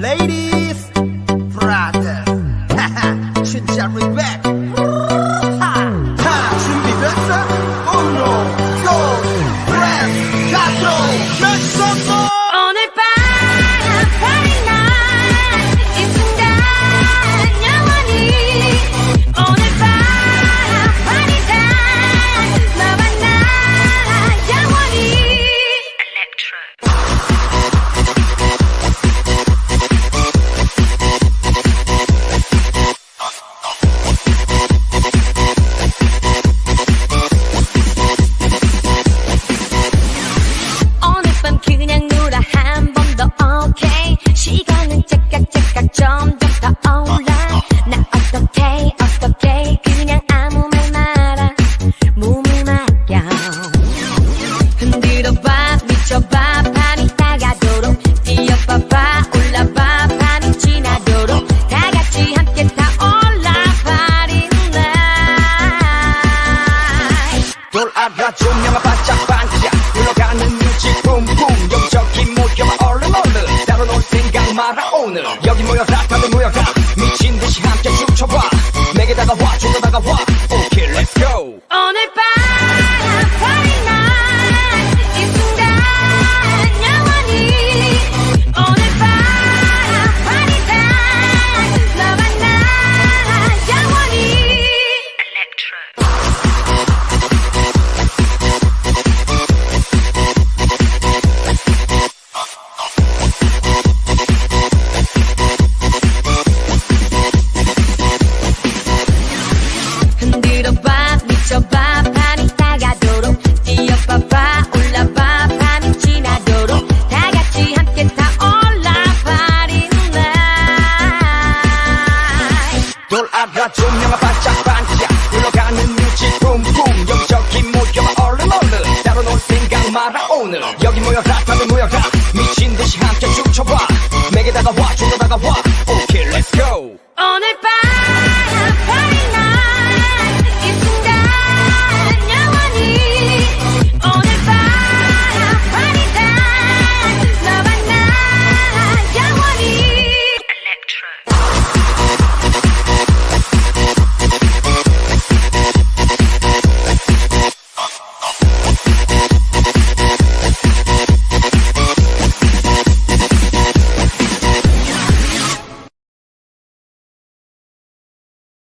Ladies, brothers, 진짜 regret. 조명아 반짝반짝 흘러가는 뮤직 붐붐 여기저기 모여봐 얼른 얼른 따로 놀 생각 마라 오늘. 여기 모여 락하는 말아 오늘 여기 모여라 다들 모여라